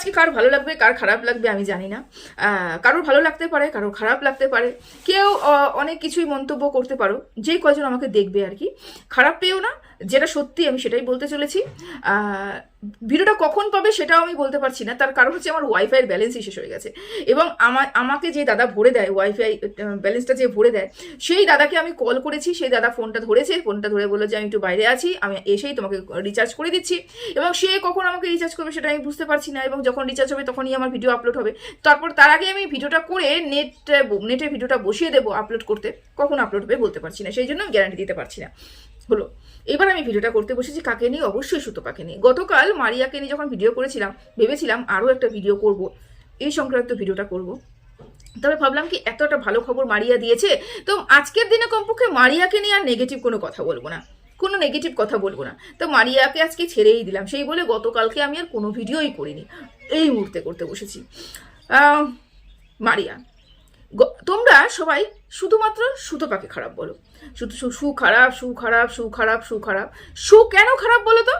আজকে কার ভালো লাগবে, কার খারাপ লাগবে আমি জানি না। কারোর ভালো লাগতে পারে, কারোর খারাপ লাগতে পারে। কেউ অনেক কিছুই মন্তব্য করতে পারো। যে কজন আমাকে দেখবে আর কি। খারাপ পেও না যেটা সত্যি আমি সেটাই বলতে চলেছি। ভিডিওটা কখন পাবে সেটাও আমি বলতে পারছি না। তার কারণ হচ্ছে আমার ওয়াইফাইয়ের ব্যালেন্সই শেষ হয়ে গেছে। এবং আমার আমাকে যে দাদা ভরে দেয় ওয়াইফাই ব্যালেন্সটা যে ভরে দেয়, সেই দাদাকে আমি কল করেছি। সেই দাদা ফোনটা ধরেছে। ফোনটা ধরে বলল যে, আমি একটু বাইরে আছি। আমি এসেই তোমাকে রিচার্জ করে দিচ্ছি। এবং সে কখন আমাকে রিচার্জ করবে সেটা আমি বুঝতে পারছি না। এবং যখন রিচার্জ হবে তখনই আমার ভিডিও আপলোড হবে। তারপর তার আগে আমি ভিডিওটা করে নেট নেটে ভিডিওটা বসিয়ে দেবো আপলোড করতে। কখন আপলোড হবে বলতে পারছি না। সেই জন্য আমি গ্যারান্টি দিতে পারছি না। হলো। এবার আমি ভিডিওটা করতে বসেছি কাকে নিয়ে? অবশ্যই সুতোপাকে নিয়ে। গতকাল মারিয়াকে নিয়ে যখন ভিডিও করেছিলাম, ভেবেছিলাম আরও একটা ভিডিও করব। এই সংক্রান্ত ভিডিওটা করব। তবে ভাবলাম কি, এত একটা ভালো খবর মারিয়া দিয়েছে, তো আজকের দিনে কমপক্ষে মারিয়াকে নিয়ে আর নেগেটিভ কোনো কথা বলব না। কোনো নেগেটিভ কথা বলব না। তো মারিয়াকে আজকে ছেড়েই দিলাম। সেই বলে গতকালকে আমি আর কোনো ভিডিওই করিনি। এই মুহূর্তে করতে বসেছি। মারিয়া তোমরা সবাই শুধুমাত্র সুতোপাকে খারাপ বলো? সু খারাপ সু খারাপ সু খারাপ সু খারাপ। সু কেন খারাপ বলো তো?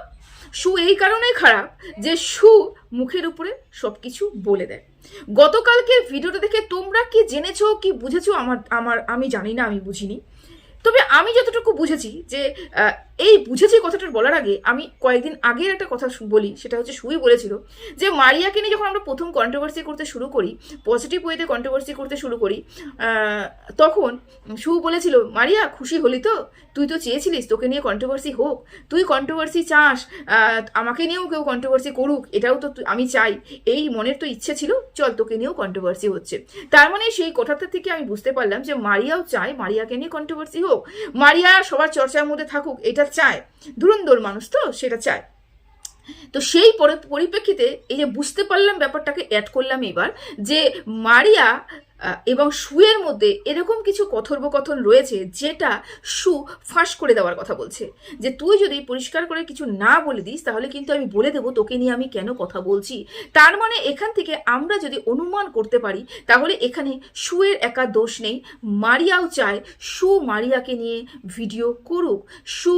সু এই কারণেই খারাপ যে সু মুখের উপরে সব কিছু বলে দেয়। গতকালকের ভিডিওটা দেখে তোমরা কি জেনেছো, কি বুঝেছ? আমার আমার, আমি জানি না, আমি বুঝিনি। তবে আমি যতটুকু বুঝেছি যে এই বুঝেছি কথাটা বলার আগে, আমি কয়েকদিন আগের একটা কথা বলি, সেটা হচ্ছে সুই বলেছিল, যে মারিয়াকে নিয়ে যখন আমরা প্রথম কন্ট্রোভার্সি করতে শুরু করি পজিটিভ ওয়েতে কন্ট্রোভার্সি করতে শুরু করি তখন সু বলেছিল, মারিয়া, খুশি হলি তো? তুই তো চেয়েছিলিস তোকে নিয়ে কন্ট্রোভার্সি হোক। তুই কন্ট্রোভার্সি চাস আমাকে নিয়েও কেউ কন্ট্রোভার্সি করুক, এটাও তো আমি চাই। এই মনের তো ইচ্ছে ছিল, চল তোকে নিয়েও কন্ট্রোভার্সি হচ্ছে। তার মানে সেই কথাটা থেকে আমি বুঝতে পারলাম যে মারিয়াও চায় মারিয়াকে নিয়ে কন্ট্রোভার্সি হোক। মারিয়া সবার চর্চার মধ্যে থাকুক, এটা চায়। ধুরন্দর মানুষ তো, সেটা চায়। তো সেই পরি- পরিপ্রেক্ষিতে এই যে বুঝতে পারলাম ব্যাপারটাকে অ্যাড করলাম এবার যে মারিয়া এবং সুয়ের মধ্যে এরকম কিছু কথোপকথন রয়েছে যেটা সু ফাঁস করে দেওয়ার কথা বলছে। যে তুই যদি পরিষ্কার করে কিছু না বলে দিস, তাহলে কিন্তু আমি বলে দেবো তোকে নিয়ে আমি কেন কথা বলছি। তার মানে এখান থেকে আমরা যদি অনুমান করতে পারি, তাহলে এখানে সুয়ের একা দোষ নেই। মারিয়াও চায় সু মারিয়াকে নিয়ে ভিডিও করুক। সু,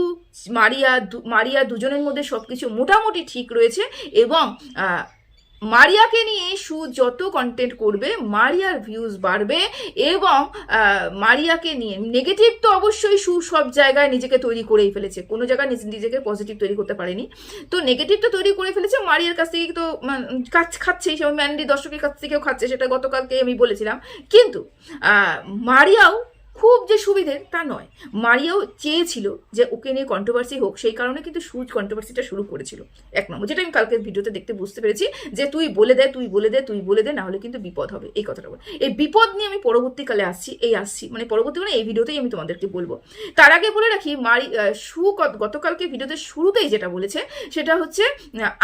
মারিয়া মারিয়া দুজনের মধ্যে সব কিছু মোটামুটি ঠিক রয়েছে এবং মারিয়াকে নিয়ে সু যত কন্টেন্ট করবে মারিয়ার ভিউজ বাড়বে এবং মারিয়াকে নিয়ে নেগেটিভ তো অবশ্যই সু সব জায়গায় নিজেকে তৈরি করেই ফেলেছে। কোনো জায়গায় নিজ- নিজেকে পজিটিভ তৈরি করতে পারেনি। তো নেগেটিভ তো তৈরি করে ফেলেছে মারিয়ার কাছ থেকে তো মানে, কাছ- খাচ্ছেই সে ম্যান্ডি দর্শকের কাছ থেকেও খাচ্ছে সেটা গতকালকে আমি বলেছিলাম। কিন্তু মারিয়াও খুব যে সুবিধের তা নয়। মারিয়াও চেয়েছিল যে ওকে নিয়ে কন্ট্রোভার্সি হোক, সেই কারণে কিন্তু সুজ কন্ট্রোভার্সিটা শুরু করেছিল। এক নম্বর, যেটা আমি কালকের ভিডিওতে দেখতে বুঝতে পেরেছি যে তুই বলে দে, তুই বলে দে, তুই বলে দে, না হলে কিন্তু বিপদ হবে, এই কথাটা বল। এই বিপদ নিয়ে আমি পরবর্তীকালে আসছি, এই আসছি মানে পরবর্তী মানে এই ভিডিওতেই আমি তোমাদেরকে বলব। তার আগে বলে রাখি, মারি সু গতকালকে ভিডিওতে শুরুতেই যেটা বলেছে, সেটা হচ্ছে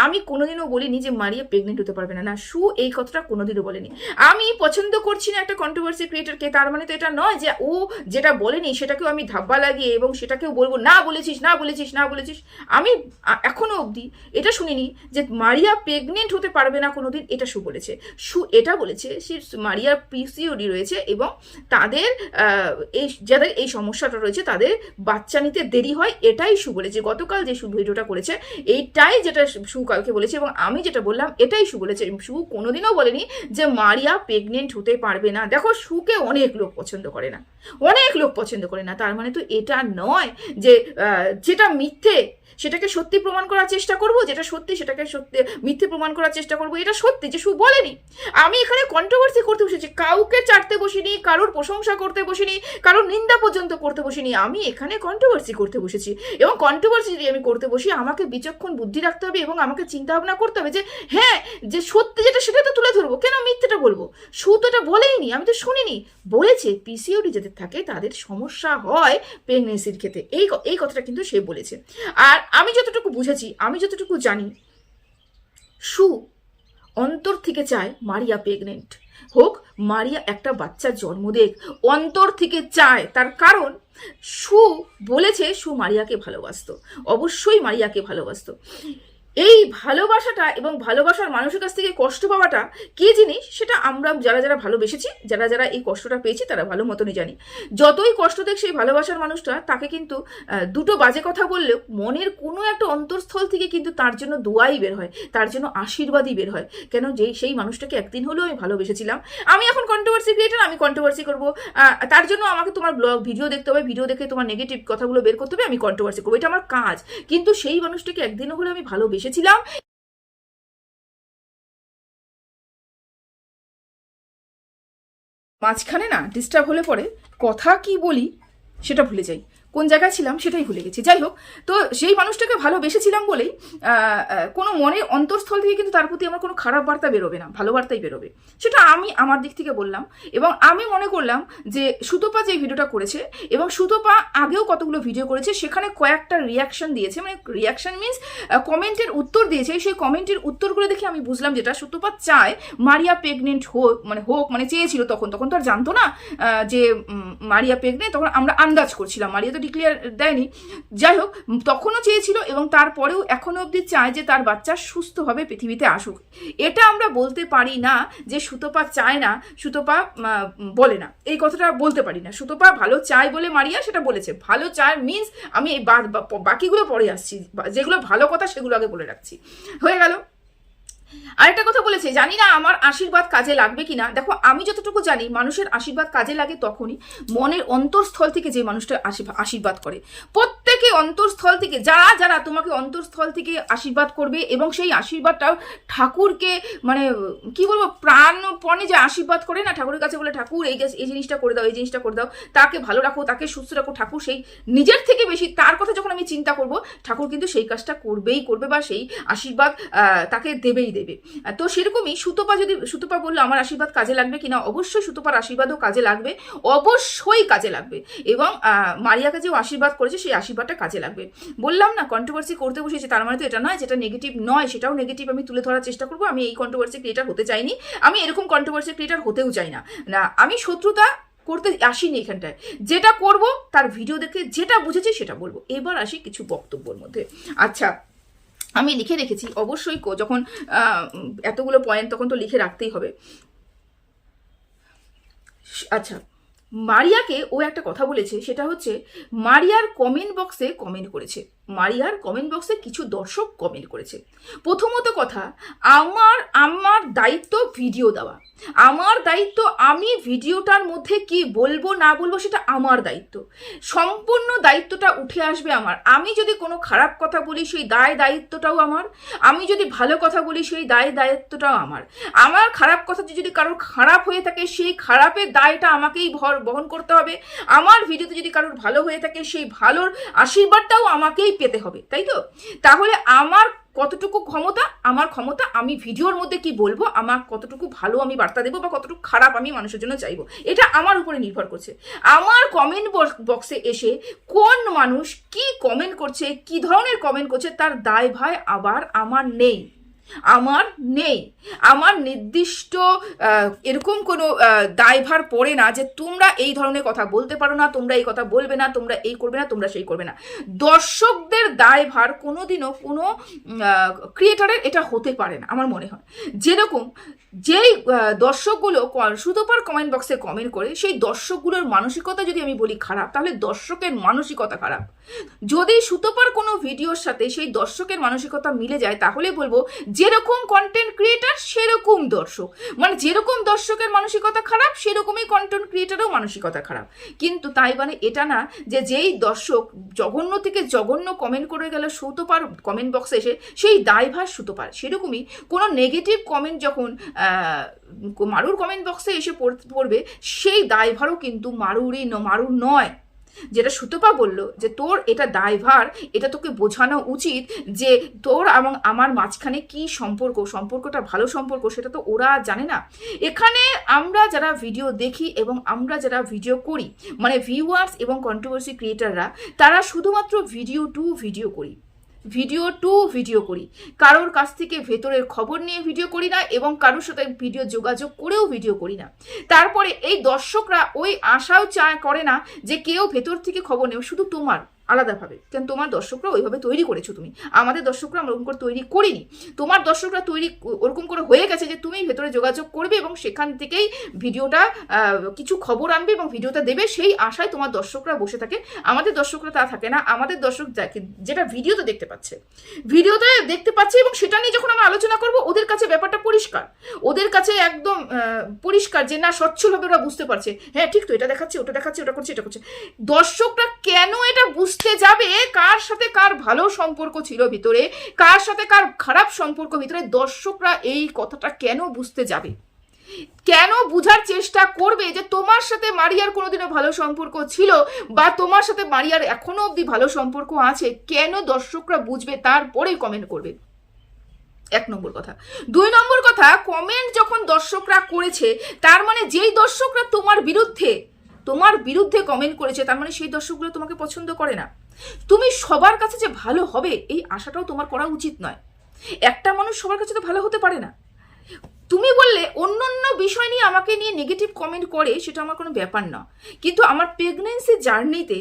আমি কোনোদিনও বলিনি যে মারিয়া প্রেগনেন্ট হতে পারবে না। না, সু এই কথাটা কোনোদিনও বলেনি। আমি পছন্দ করছি না একটা কন্ট্রোভার্সি ক্রিয়েটারকে তার মানে তো এটা নয় যে ও যেটা বলেনি সেটাকেও আমি ধাব্বা লাগিয়ে এবং সেটাকেও বলব, না বলেছিস না বলেছিস না বলেছিস। আমি এখনও অবধি এটা শুনিনি যে মারিয়া প্রেগনেন্ট হতে পারবে না কোনোদিন, এটা সু বলেছে। সু এটা বলেছে সে মারিয়ার পিসিওডি রয়েছে এবং তাদের এই যাদের এই সমস্যাটা রয়েছে তাদের বাচ্চা নিতে দেরি হয়, এটাই সু বলেছে। গতকাল যে সু ভিডিওটা করেছে, এইটাই যেটা সু কালকে বলেছে এবং আমি যেটা বললাম, এটাই সু বলেছে। সু কোনোদিনও বলেনি যে মারিয়া প্রেগনেন্ট হতে পারবে না। দেখো সুকে অনেক লোক পছন্দ করে না। অনেক লোক পছন্দ করে না। তার মানে তো এটা নয় যে যেটা মিথ্যে, সেটাকে সত্যি প্রমাণ করার চেষ্টা করব, যেটা সত্যি সেটাকে সত্যি, মিথ্যে প্রমাণ করার চেষ্টা করব, এটা সত্যি, যে সু বলেনি। আমি এখানে কন্ট্রোভার্সি করতে বসেছি, কাউকে চাটতে বসিনি, কারোর প্রশংসা করতে বসিনি, কারোর নিন্দা পর্যন্ত করতে বসিনি, আমি এখানে কন্ট্রোভার্সি করতে বসেছি। এবং কন্ট্রোভার্সি যদি আমি করতে বসি, আমাকে বিচক্ষণ বুদ্ধি রাখতে হবে এবং আমাকে চিন্তা ভাবনা করতে হবে যে হ্যাঁ যে সত্যি যেটা সেটা তো তুলে ধরবো, কেন মিথ্যেটা বলব? সু তো এটা বলেইনি, আমি তো শুনিনি। বলেছে পিসিওডি যাদের থাকে তাদের সমস্যা হয় প্রেগনেন্সির ক্ষেত্রে। এই এই কথাটা কিন্তু সে বলেছে। আর আমি যতটুকু বুঝেছি, আমি যতটুকু জানি, সু অন্তর থেকে চায় মারিয়া প্রেগনেন্ট হোক, মারিয়া একটা বাচ্চার জন্ম দেখ, অন্তর থেকে চায়। তার কারণ, সু বলেছে সু মারিয়াকে ভালোবাসতো। অবশ্যই মারিয়াকে ভালোবাসতো। এই ভালোবাসাটা এবং ভালোবাসার মানুষের কাছ থেকে কষ্ট পাওয়াটা কি জিনিস সেটা আমরা যারা যারা ভালোবেসেছি, যারা যারা এই কষ্টটা পেয়েছি, তারা ভালো মতনই জানি। যতই কষ্ট দেখ সেই ভালোবাসার মানুষটা, তাকে কিন্তু দুটো বাজে কথা বললেও মনের কোনো একটা অন্তরস্থল থেকে কিন্তু তার জন্য দোয়াই বের হয়, তার জন্য আশীর্বাদই বের হয়। কেন যে সেই মানুষটাকে একদিন হলেও আমি ভালোবেসেছিলাম। আমি এখন কন্ট্রোভার্সি ক্রিয়েটার আমি কন্ট্রোভার্সি করব। তার জন্য আমাকে তোমার ব্লগ ভিডিও দেখতে হবে ভিডিও দেখে তোমার নেগেটিভ কথাগুলো বের করতে হবে, আমি কন্ট্রোভার্সি করব। এটা আমার কাজ। কিন্তু সেই মানুষটাকে একদিনও হলে আমি ভালোবেসেছিলাম মাঝখানে না ডিস্টার্ব হলে পরে কথা কি বলি সেটা ভুলে যাই। কোন জায়গায় ছিলাম সেটাই ভুলে গেছি। যাই হোক, তো সেই মানুষটাকে ভালোবেসেছিলাম বলেই কোনো মনের অন্তঃস্থল থেকে কিন্তু তার প্রতি আমার কোনো খারাপ বার্তা বেরোবে না ভালো বার্তাই বেরোবে। সেটা আমি আমার দিক থেকে বললাম এবং আমি মনে করলাম যে সুতপা যে ভিডিওটা করেছে এবং সুতপা আগেও কতগুলো ভিডিও করেছে, সেখানে কয়েকটা রিয়াকশন দিয়েছে। মানে রিয়াকশন মিনস কমেন্টের উত্তর দিয়েছে। সেই কমেন্টের উত্তরগুলো দেখে আমি বুঝলাম যেটা সুতপা চায় মারিয়া প্রেগনেন্ট হোক মানে হোক মানে চেয়েছিল তখন তখন তো আর জানতো না যে মারিয়া প্রেগনেন্ট তখন আমরা আন্দাজ করছিলাম। মারিয়া তো ডিক্লিয়ার দেয়নি। যাই হোক, তখনও চেয়েছিল এবং তারপরেও এখনও অবধি চায় যে তার বাচ্চা সুস্থভাবে পৃথিবীতে আসুক। এটা আমরা বলতে পারি না যে সুতপা চায় না, সুতপা বলে না। এই কথাটা বলতে পারি না। সুতপা ভালো চায় বলে মারিয়া সেটা বলেছে। ভালো চায় মিন্স আমি এই বাকিগুলো পরে আসছি। যেগুলো ভালো কথা সেগুলো আগে বলে রাখছি। হয়ে গেল। আরেকটা কথা বলেছে, জানি না আমার আশীর্বাদ কাজে লাগবে কিনা। দেখো, আমি যতটুকু জানি, মানুষের আশীর্বাদ কাজে লাগে তখনই মনের অন্তরস্থল থেকে যে মানুষটা আশীর্বাদ- করে। প্রত্যেকে অন্তরস্থল থেকে যারা যারা তোমাকে অন্তরস্থল থেকে আশীর্বাদ করবে এবং সেই আশীর্বাদটাও ঠাকুরকে মানে কি বলব, প্রাণপণে যে আশীর্বাদ করে না, ঠাকুরের কাছে বলে, ঠাকুর, এই এই জিনিসটা করে দাও, এই জিনিসটা করে দাও, তাকে ভালো রাখো, তাকে সুস্থ রাখো, ঠাকুর সেই নিজের থেকে বেশি, তার কথা যখন আমি চিন্তা করব, ঠাকুর কিন্তু সেই কাজটা করবেই করবে বা সেই আশীর্বাদ তাকে দেবেই দেবে। আহ, তো সেরকমই সুতপা যদি সুতপা বলল আমার আশীর্বাদ কাজে লাগবে কিনা? অবশ্যই সুতপার আশীর্বাদও কাজে লাগবে অবশ্যই কাজে লাগবে। এবং মারিয়াকে যে আশীর্বাদ করেছে সেই আশীর্বাদটা কাজে লাগবে। বললাম না কন্ট্রোভার্সি করতে বসেছে তার মানে তো এটা নয় যেটা নেগেটিভ নয় সেটাও নেগেটিভ আমি তুলে ধরার চেষ্টা করব। আমি এই কন্ট্রোভার্সি ক্রিয়েটার হতে চাইনি। আমি এরকম কন্ট্রোভার্সি ক্রিয়েটার হতেও চাই না। না আমি শত্রুতা করতে আসিনি এখানটায়। যেটা করব তার ভিডিও দেখে যেটা বুঝেছি সেটা বলব। এবার আসি কিছু বক্তব্যের মধ্যে। আচ্ছা আমি লিখে রেখেছি, অবশ্যই কো- যখন এতগুলো পয়েন্ট তখন তো লিখে রাখতেই হবে। আচ্ছা মারিয়াকে ও একটা কথা বলেছে, সেটা হচ্ছে, মারিয়ার কমেন্ট বক্সে কমেন্ট করেছে। মারিয়ার কমেন্ট বক্সে কিছু দর্শক কমেন্ট করেছে। প্রথমত কথা, আমার আমার দায়িত্ব ভিডিও দেওয়া। আমার দায়িত্ব, আমি ভিডিওটার মধ্যে কি বলব, না বলব সেটা আমার দায়িত্ব। সম্পূর্ণ দায়িত্বটা উঠে আসবে আমার। আমি যদি কোনো খারাপ কথা বলি, সেই দায় দায়িত্বটাও আমার। আমি যদি ভালো কথা বলি, সেই দায় দায়িত্বটাও আমার। আমার খারাপ কথা যদি কারোর খারাপ হয়ে থাকে, সেই খারাপের দায়টা আমাকেই বহন করতে হবে। আমার ভিডিওতে যদি কারোর ভালো হয়ে থাকে, সেই ভালোর আশীর্বাদটাও আমাকেই পেতে হবে, তাই তো? তাহলে আমার কতটুকু ক্ষমতা, আমার ক্ষমতা আমি ভিডিওর মধ্যে কি বলব? আমার কতটুকু ভালো আমি বার্তা দেবো বা কতটুকু খারাপ আমি মানুষের জন্য চাইব? এটা আমার উপরে নির্ভর করছে। আমার কমেন্ট বক্সে এসে কোন মানুষ কি কমেন্ট করছে, কি ধরনের কমেন্ট করছে, তার দায় ভাই আবার আমার নেই। আমার নেই। আমার নির্দিষ্ট এরকম কোনো দায়ভার পড়ে না যে তোমরা এই ধরনের কথা বলতে পারো না, তোমরা এই কথা বলবে না, তোমরা এই করবে না, তোমরা সেই করবে না। দর্শকদের দায়ভার কোনোদিনও কোনো ক্রিয়েটারের এটা হতে পারে না, আমার মনে হয়। যেরকম যেই দর্শকগুলো সুতোপার কমেন্ট বক্সে কমেন্ট করে, সেই দর্শকগুলোর মানসিকতা যদি আমি বলি খারাপ, তাহলে দর্শকের মানসিকতা খারাপ। যদি সুতোপার কোনো ভিডিওর সাথে সেই দর্শকের মানসিকতা মিলে যায়, তাহলে বলব যেরকম কন্টেন্ট ক্রিয়েটার সেরকম দর্শক। মানে যেরকম দর্শকের মানসিকতা খারাপ, সেরকমই কন্টেন্ট ক্রিয়েটারও মানসিকতা খারাপ। কিন্তু তাই মানে এটা না যে যেই দর্শক জঘন্য থেকে জঘন্য কমেন্ট করে গেল, সুতোপার কমেন্ট বক্সে এসে সেই দায়ভার সুতোপার। সেরকমই কোনো নেগেটিভ কমেন্ট যখন মারুর কমেন্ট বক্সে এসে পড়- পড়বে, সেই দায়ভারও কিন্তু মারুরই ন- মারুর নয়। যেটা সুতপা বলল যে তোর এটা দায়ভার, এটা তোকে বোঝানো উচিত যে তোর এবং আমার মাঝখানে কি সম্পর্ক, সম্পর্কটা ভালো সম্পর্ক সেটা তো ওরা জানে না। এখানে আমরা যারা ভিডিও দেখি এবং আমরা যারা ভিডিও করি মানে ভিউয়ার্স এবং কন্ট্রোভার্সি ক্রিয়েটাররা তারা শুধুমাত্র ভিডিও টু ভিডিও করি। ভিডিও টু ভিডিও করি। কারোর কাছ থেকে ভেতরের খবর নিয়ে ভিডিও করি না এবং কারোর সাথে ভিডিও যোগাযোগ করেও ভিডিও করি না। তারপরে এই দর্শকরা ওই আশাও চা করে না যে কেউ ভেতর থেকে খবর নেবে, শুধু তোমার। আলাদাভাবে। কারণ তোমার দর্শকরা ওইভাবে তৈরি করেছ তুমি। আমাদের দর্শকরা আমরা ওরকম করে তৈরি করিনি। তোমার দর্শকরা তৈরি ওরকম করে হয়ে গেছে যে তুমি ভেতরে যোগাযোগ করবে এবং সেখান থেকেই ভিডিওটা কিছু খবর আনবে এবং ভিডিওটা দেবে। সেই আশায় তোমার দর্শকরা বসে থাকে। আমাদের দর্শকরা তা থাকে না। আমাদের দর্শক যেটা ভিডিওতে দেখতে পাচ্ছে। ভিডিওতে দেখতে পাচ্ছে এবং সেটা নিয়ে যখন আমরা আলোচনা করব, ওদের কাছে ব্যাপারটা পরিষ্কার। ওদের কাছে একদম পরিষ্কার যে না, স্বচ্ছভাবে ওরা বুঝতে পারছে। হ্যাঁ ঠিক তো, এটা দেখাচ্ছে, ওটা দেখাচ্ছে, ওটা করছে, এটা করছে। দর্শকরা কেন এটা বুঝতে যাবে? কার সাথে কার ভালো সম্পর্ক ছিল ভিতরে? কার সাথে কার খারাপ সম্পর্ক ভিতরে? দর্শকরা এই কথাটা কেন বুঝতে যাবে? কেন বুঝার চেষ্টা করবে যে তোমার সাথে মারিয়ার কোনোদিনও ভালো সম্পর্ক ছিল বা তোমার সাথে মারিয়ার এখনও অবধি ভালো সম্পর্ক আছে? কেন দর্শকরা বুঝবে? তারপরেই কমেন্ট করবে। এক নম্বর কথা। দুই নম্বর কথা কমেন্ট যখন দর্শকরা করেছে, তার মানে যেই দর্শকরা তোমার বিরুদ্ধে তোমার বিরুদ্ধে কমেন্ট করেছে, তার মানে সেই দর্শকগুলো তোমাকে পছন্দ করে না। তুমি সবার কাছে যে ভালো হবে, এই আশাটাও তোমার করা উচিত নয়। একটা মানুষ সবার কাছে তো ভালো হতে পারে না। তুমি বললে অন্য অন্য বিষয় নিয়ে আমাকে নিয়ে নেগেটিভ কমেন্ট করে, সেটা আমার কোনো ব্যাপার না। কিন্তু আমার প্রেগনেন্সি জার্নিতে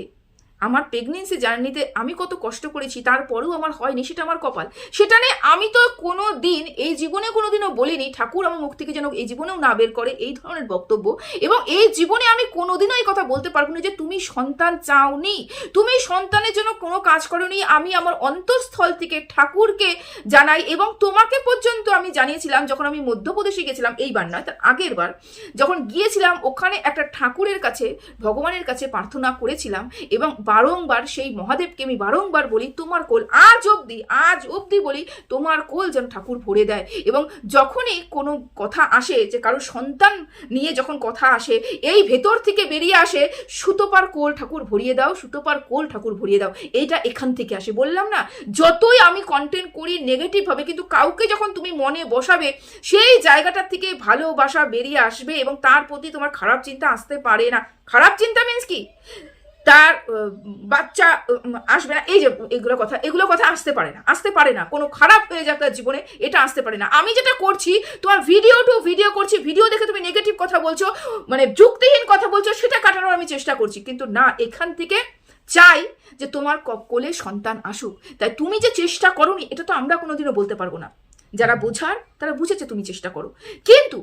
আমার প্রেগনেন্সি জার্নিতে আমি কত কষ্ট করেছি, তারপরেও আমার হয়নি, সেটা আমার কপাল। সেটা নিয়ে আমি তো কোনো দিন এই জীবনে কোনো দিনও বলিনি, ঠাকুর আমার মুখ থেকে যেন এই জীবনেও না বের করে, এই ধরনের বক্তব্য। এবং এই জীবনে আমি কোনোদিনও এই কথা বলতে পারব না যে, তুমি সন্তান চাওনি, তুমি সন্তানের জন্য কোনো কাজ করনি, আমি আমার অন্তঃস্থল থেকে ঠাকুরকে জানাই। এবং তোমাকে পর্যন্ত আমি জানিয়েছিলাম, যখন আমি মধ্যপ্রদেশে গেছিলাম, এইবার নয়, তার আগের বার, যখন গিয়েছিলাম, ওখানে একটা ঠাকুরের কাছে, ভগবানের কাছে প্রার্থনা করেছিলাম। এবং বারংবার সেই মহাদেবকে আমি বারংবার বলি, তোমার কোল আজ অবধি আজ অবধি বলি, তোমার কোল যেন ঠাকুর ভরে দেয়। এবং যখনই কোনো কথা আসে যে কারও সন্তান নিয়ে যখন কথা আসে, এই ভেতর থেকে বেরিয়ে আসে, সুতোপার কোল ঠাকুর ভরিয়ে দাও, সুতোপার কোল ঠাকুর ভরিয়ে দাও, এইটা এখান থেকে আসে। বললাম না, যতই আমি কন্টেন্ট করি নেগেটিভভাবে কিন্তু কাউকে যখন তুমি মনে বসাবে, সেই জায়গাটার থেকে ভালোবাসা বেরিয়ে আসবে এবং তার প্রতি তোমার খারাপ চিন্তা আসতে পারে না। খারাপ চিন্তা মিন্স কি? তার বাচ্চা আসবে না। এই যে এগুলো কথা এগুলো কথা আসতে পারে না, আসতে পারে না। কোনো খারাপ হয়ে যাক তার জীবনে, এটা আসতে পারে না। আমি যেটা করছি, তোমার ভিডিও টু ভিডিও করছি ভিডিও দেখে তুমি নেগেটিভ কথা বলছো মানে যুক্তিহীন কথা বলছো, সেটা কাটানোর আমি চেষ্টা করছি। কিন্তু না, এখান থেকে চাই যে তোমার কোলে সন্তান আসুক। তাই তুমি যে চেষ্টা করনি, এটা তো আমরা কোনোদিনও বলতে পারব না। যারা বোঝার, তারা বুঝেছে তুমি চেষ্টা করো। কিন্তু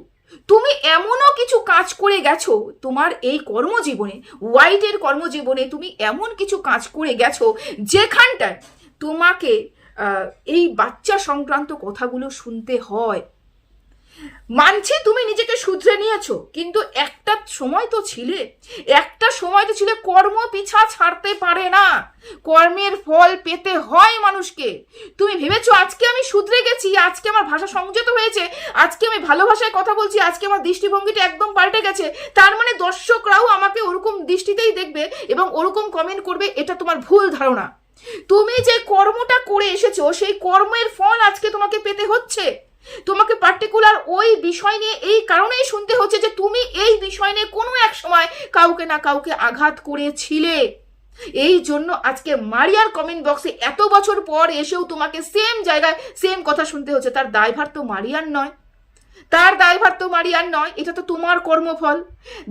তুমি এমনও কিছু কাজ করে গেছো, তোমার এই কর্মজীবনে হোয়াইটের কর্মজীবনে তুমি এমন কিছু কাজ করে গেছো যেখানটায় তোমাকে এই বাচ্চা সংক্রান্ত কথাগুলো শুনতে হয়। মানছি তুমি নিজেকে শুধরে নিয়েছো, কিন্তু একটা সময় তো ছিলে। একটা সময় তো ছিলে কর্ম পিছা ছাড়তে পারে না। কর্মের ফল পেতে হয় মানুষকে। তুমি ভেবেছো আজকে আমি শুধরে গেছি, আজকে আমার ভাষা সংযত হয়েছে, আজকে আমি ভালো ভাষায় কথা বলছি, আজকে আমার দৃষ্টিভঙ্গিটা একদম পাল্টে গেছে। তার মানে দর্শকরাও আমাকে ওরকম দৃষ্টিতেই দেখবে এবং ওরকম কমেন্ট করবে, এটা তোমার ভুল ধারণা। তুমি যে কর্মটা করে এসেছ, সেই কর্মের ফল আজকে তোমাকে পেতে হচ্ছে। তোমাকে পার্টিকুলার ওই বিষয় নিয়ে এই কারণেই শুনতে হচ্ছে যে তুমি এই বিষয় নিয়ে কোনো এক সময় কাউকে না কাউকে আঘাত করেছিলে। এই জন্য আজকে মারিয়ার কমেন্ট বক্সে এত বছর পর এসেও তোমাকে সেম জায়গায় সেম কথা শুনতে হচ্ছে। তার দায়ভার তো মারিয়ার নয়। তার দায়ভার তো মারিয়ার নয়, এটা তো তোমার কর্মফল।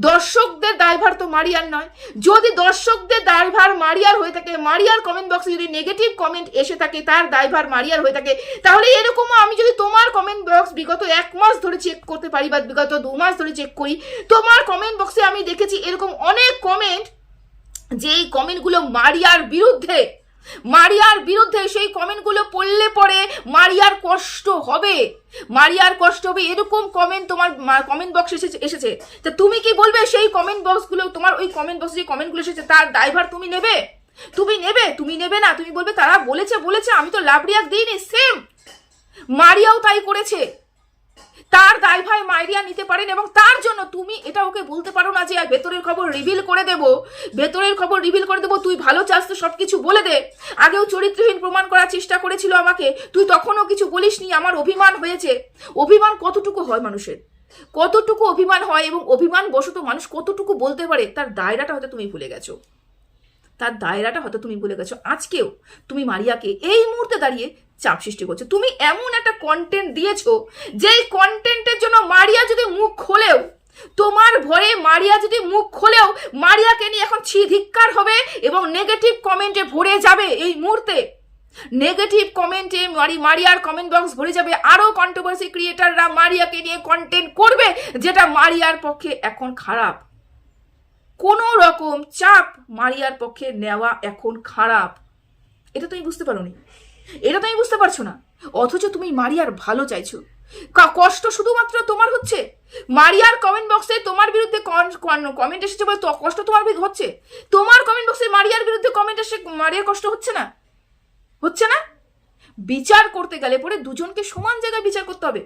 দর্শকদের দায়ভার তো মারিয়ার নয়। যদি দর্শকদের দায়ভার মারিয়ার হয়ে থাকে, মারিয়ার কমেন্ট বক্সে যদি নেগেটিভ কমেন্ট এসে থাকে, তার দায়ভার মারিয়ার হয়ে থাকে, তাহলে এরকমও আমি যদি তোমার কমেন্ট বক্স বিগত এক মাস ধরে চেক করতে পারি বা বিগত দু মাস ধরে চেক করি, তোমার কমেন্ট বক্সে আমি দেখেছি এরকম অনেক কমেন্ট যেই কমেন্টগুলো মারিয়ার বিরুদ্ধে মারিয়ার বিরুদ্ধে সেই কমেন্টগুলো পড়লে পরে মারিয়ার কষ্ট হবে। মারিয়ার কষ্ট হবে, এরকম কমেন্ট তোমার কমেন্ট বক্স এসেছে এসেছে। তা তুমি কি বলবে সেই কমেন্ট বক্সগুলো তোমার ওই কমেন্ট বক্সে যে কমেন্টগুলো এসেছে, তার ড্রাইভার তুমি নেবে? তুমি নেবে তুমি নেবে না, তুমি বলবে তারা বলেছে বলেছে, আমি তো লাভ রিয়াক দিইনি সেম মারিয়াও তাই করেছে। তার দায়ভার মাইরিয়া নিতে পারেন এবং তার জন্য তুমি এটা ওকে বলতে পারো না যে ভেতরের খবর রিভিল করে দেব। ভেতরের খবর রিভিল করে দেবো। তুই ভালো চাস তো সবকিছু বলে দে। আগেও চরিত্রহীন প্রমাণ করার চেষ্টা করেছিল আমাকে। তুই তখনও কিছু বলিসনি। আমার অভিমান হয়েছে। অভিমান কতটুকু হয় মানুষের? কতটুকু অভিমান হয় এবং অভিমান বশত মানুষ কতটুকু বলতে পারে, তার দায়রাটা হয়তো তুমি ভুলে গেছো। তার দায়রাটা হয়তো তুমি ভুলে গেছো। আজকেও তুমি মারিয়াকে এই মুহূর্তে দাঁড়িয়ে চাপ সৃষ্টি করছ। তুমি এমন একটা কন্টেন্ট দিয়েছ, যেই কন্টেন্টের জন্য মারিয়া যদি মুখ খোলেও, তোমার ভয়ে মারিয়া যদি মুখ খোলেও, মারিয়াকে নিয়ে এখন ছি ধিক্কার হবে এবং নেগেটিভ কমেন্টে ভরে যাবে এই মুহূর্তে। নেগেটিভ কমেন্টে মারি মারিয়ার কমেন্ট বক্স ভরে যাবে। আরও কন্ট্রোভার্সি ক্রিয়েটাররা মারিয়াকে নিয়ে কন্টেন্ট করবে, যেটা মারিয়ার পক্ষে এখন খারাপ। কোনো রকম চাপ মারিয়ার পক্ষে নেওয়া এখন খারাপ। এটা তুমি বুঝতে পারোনি। এটা তুমি বুঝতে পারছ না। অথচ তুমি মারিয়ার ভালো চাইছো। কষ্ট শুধুমাত্র তোমার হচ্ছে? মারিয়ার কমেন্ট বক্সে তোমার বিরুদ্ধে কমেন্ট এসেছে বলে কষ্ট তোমার হচ্ছে? তোমার কমেন্ট বক্সে মারিয়ার বিরুদ্ধে কমেন্ট এসে মারিয়ার কষ্ট হচ্ছে না? হচ্ছে না? বিচার করতে গেলে পরে দুজনকে সমান জায়গায় বিচার করতে হবে।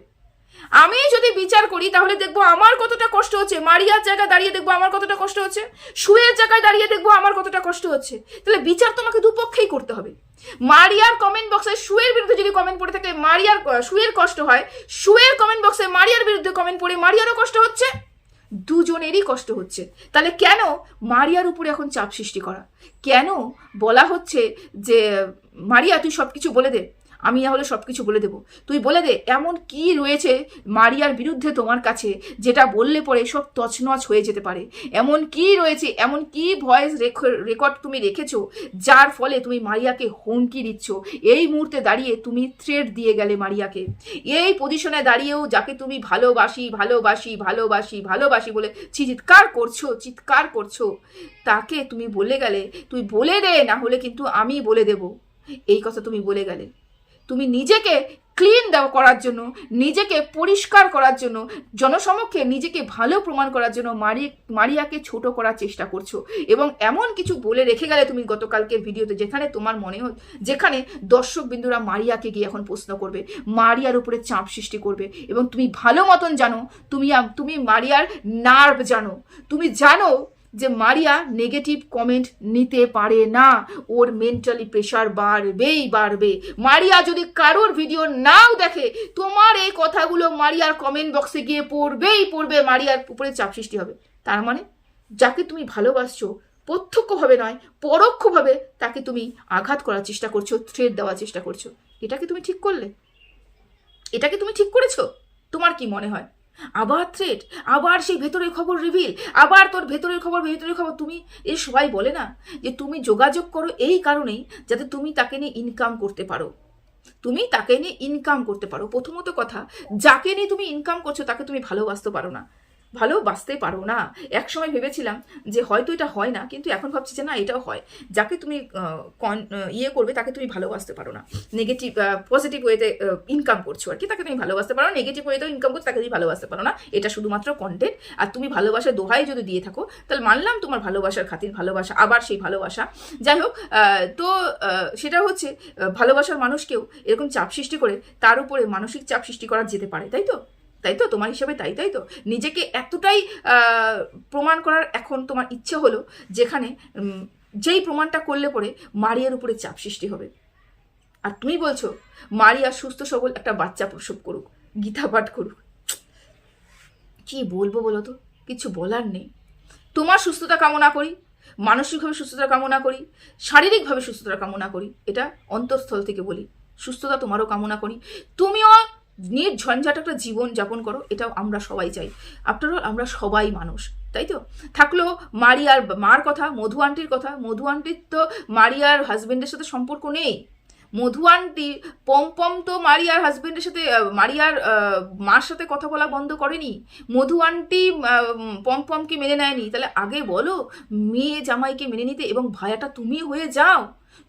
আমি যদি বিচার করি, তাহলে দেখব আমার কতটা কষ্ট হচ্ছে। মারিয়ার জায়গায় দাঁড়িয়ে দেখব আমার কতটা কষ্ট হচ্ছে। সুয়ের জায়গায় দাঁড়িয়ে দেখব আমার কতটা কষ্ট হচ্ছে। তাহলে বিচার তোমাকে দুপক্ষেই করতে হবে। মারিয়ার কমেন্ট বক্সে সুয়ের বিরুদ্ধে যদি কমেন্ট পড়ে থাকে, মারিয়ার সুয়ের কষ্ট হয়। সুয়ের কমেন্ট বক্সে মারিয়ার বিরুদ্ধে কমেন্ট পড়ে মারিয়ারও কষ্ট হচ্ছে, দুজনেরই কষ্ট হচ্ছে। তাহলে কেন মারিয়ার উপরে এখন চাপ সৃষ্টি করা? কেন বলা হচ্ছে যে, মারিয়া, তুই সব কিছু বলে দে আমি না হলে সব কিছু বলে দেবো। তুই বলে দে, এমন কি রয়েছে মারিয়ার বিরুদ্ধে তোমার কাছে যেটা বললে পরে সব তছনছ হয়ে যেতে পারে? এমন কি রয়েছে, এমন কি ভয়েস রেকর্ড তুমি রেখেছো, যার ফলে তুমি মারিয়াকে হুমকি দিচ্ছ? এই মুহূর্তে দাঁড়িয়ে তুমি থ্রেড দিয়ে গেলে মারিয়াকে। এই পজিশনে দাঁড়িয়েও যাকে তুমি ভালোবাসি ভালোবাসি ভালোবাসি ভালোবাসি বলে চিৎকার করছ চিৎকার করছ, তাকে তুমি বলে গেলে, তুই বলে দে, না হলে কিন্তু আমি বলে দেব। এই কথা তুমি বলে গেলে। তুমি নিজেকে ক্লিন দেওয়া করার জন্য, নিজেকে পরিষ্কার করার জন্য, জনসমক্ষে নিজেকে ভালো প্রমাণ করার জন্য মারি, মারিয়াকে ছোট করার চেষ্টা করছ। এবং এমন কিছু বলে রেখে গেলে তুমি গতকালকের ভিডিওতে যেখানে তোমার মনে হয়, যেখানে দর্শক বিন্দুরা মারিয়াকে গিয়ে এখন প্রশ্ন করবে, মারিয়ার উপরে চাপ সৃষ্টি করবে। এবং তুমি ভালো মতন জানো, তুমি তুমি মারিয়ার নার্ভ জানো। তুমি জানো যে মারিয়া নেগেটিভ কমেন্ট নিতে পারে না। ওর মেন্টালি প্রেশার বাড়বেই, বাড়বে। মারিয়া যদি কারোর ভিডিও নাও দেখে, তোমার এই কথাগুলো মারিয়ার কমেন্ট বক্সে গিয়ে পড়বেই, পড়বে। মারিয়ার উপরে চাপ সৃষ্টি হবে। তার মানে যাকে তুমি ভালোবাসছো, প্রত্যক্ষভাবে নয়, পরোক্ষভাবে তাকে তুমি আঘাত করার চেষ্টা করছ থ্রেড দেওয়ার চেষ্টা করছ। এটাকে তুমি ঠিক করলে? এটাকে তুমি ঠিক করেছ? তোমার কি মনে হয়? আবার থ্রেট আবার সেই ভেতরের খবর রিভিল আবার তোর ভেতরের খবর ভেতরের খবর। তুমি এ সবাই বলে না যে তুমি যোগাযোগ করো এই কারণেই যাতে তুমি তাকে নিয়ে ইনকাম করতে পারো। তুমি তাকে নিয়ে ইনকাম করতে পারো। প্রথমত কথা, যাকে নিয়ে তুমি ইনকাম করছ তাকে তুমি ভালোবাসতে পারো না। ভালোবাসতে পারো না। এক সময় ভেবেছিলাম যে হয়তো এটা হয় না, কিন্তু এখন ভাবছি যে না, এটাও হয়। যাকে তুমি কন- ইয়ে করবে, তাকে তুমি ভালোবাসতে পারো না। নেগেটিভ পজিটিভ ওয়েতে ইনকাম করছ আর কি, তাকে তুমি ভালোবাসতে পারো নেগেটিভ ওয়েতেও ইনকাম করছ, তাকে তুমি ভালোবাসতে পারো না। এটা শুধুমাত্র কন্টেন্ট আর তুমি ভালোবাসার দোহাই যদি দিয়ে থাকো, তাহলে মানলাম তোমার ভালোবাসার খাতির, ভালোবাসা, আবার সেই ভালোবাসা। যাই হোক তো সেটা হচ্ছে ভালোবাসার মানুষকেও এরকম চাপ সৃষ্টি করে, তার উপরে মানসিক চাপ সৃষ্টি করা যেতে পারে, তাই তো? তাই তো? তোমার হিসাবে তাই তাই তো? নিজেকে এতটাই প্রমাণ করার এখন তোমার ইচ্ছে হলো যেখানে যেই প্রমাণটা করলে পরে মারিয়ার উপরে চাপ সৃষ্টি হবে। আর তুমি বলছো, মারিয়া সুস্থ সবল একটা বাচ্চা প্রসব করুক, গীতা পাঠ করুক। কি বলব বলো তো? কিছু বলার নেই। তোমার সুস্থতা কামনা করি, মানসিকভাবে সুস্থতা কামনা করি, শারীরিকভাবে সুস্থতা কামনা করি, এটা অন্তঃস্থল থেকে বলি। সুস্থতা তোমারও কামনা করি। তুমিও নির্ঝঞ্ঝাট একটা জীবন যাপন করো, এটাও আমরা সবাই চাই। আফটার অল আমরা সবাই মানুষ, তাই তো? থাকল মারিয়ার মার কথা, মধু আন্টির কথা। মধু আন্টির তো মারিয়ার হাজবেন্ডের সাথে সম্পর্ক নেই। মধু আন্টি পম তো মারিয়ার হাজবেন্ডের সাথে মারিয়ার মার সাথে কথা বলা বন্ধ করেনি। মধু আন্টি পম পমকে মেনে নেয়নি। তাহলে আগে বলো, মেয়ে জামাইকে মেনে নিতে এবং ভায়াটা তুমি হয়ে যাও।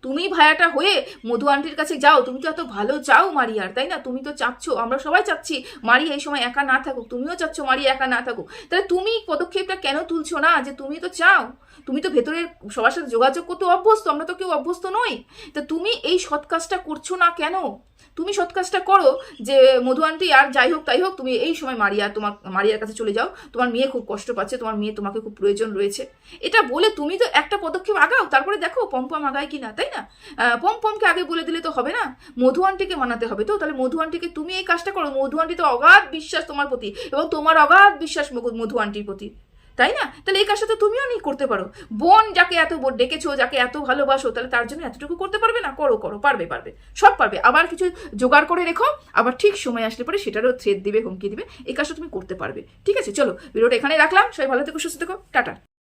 তুমি ভায়াটা হয়ে মধু আন্টির কাছে যাও। তুমি তো এত ভালো চাও মারিয়ার, তাই না? তুমি তো চাচ্ছ, আমরা সবাই চাচ্ছি মারিয়া এই সময় একা না থাকুক। তুমিও চাচ্ছ মারিয়া একা না থাকুক। তাহলে তুমি পদক্ষেপটা কেন তুলছো না যে তুমি তো চাও? তুমি তো ভেতরের সবার সাথে যোগাযোগ করতে অভ্যস্ত, আমরা তো কেউ অভ্যস্ত নই। তা তুমি এই সৎ কাজটা করছ না কেন? তুমি সৎ কাজটা করো যে, মধু আন্টি, আর যাই হোক, তাই হোক, তুমি এই সময় মারিয়া, তোমার, মারিয়ার কাছে চলে যাও। তোমার মেয়ে খুব কষ্ট পাচ্ছে, তোমার মেয়ে তোমাকে খুব প্রয়োজন রয়েছে। এটা বলে তুমি তো একটা পদক্ষেপ আগাও। তারপরে দেখো পম্পম আগায় কি না? তাই না পম্পমকে আগে বলে দিলে তো হবে না? মধু আন্টিকে মানাতে হবে তো? তাহলে মধু আন্টিকে তুমি এই কাজটা করো। মধু আন্টি তো অগাধ বিশ্বাস তোমার প্রতি, এবং তোমার অগাধ বিশ্বাস মধু আন্টির প্রতি। তাই না? তাহলে এই কাজটা তো তুমিও নি করতে পারো। বোন যাকে এত ডেকেছো, যাকে এত ভালোবাসো, তাহলে তার জন্য এতটুকু করতে পারবে না? করো করো, পারবে পারবে। সব পারবে। আবার কিছু জোগাড় করে রেখো, আবার ঠিক সময় আসলে পরে সেটারও থ্রেড দিবে, হুমকি দিবে। এই কাজটা তুমি করতে পারবে। ঠিক আছে? চলো, ভিডিওটা এখানে রাখলাম। সবাই ভালো থেকো, সুস্থ থেকো। টাটা।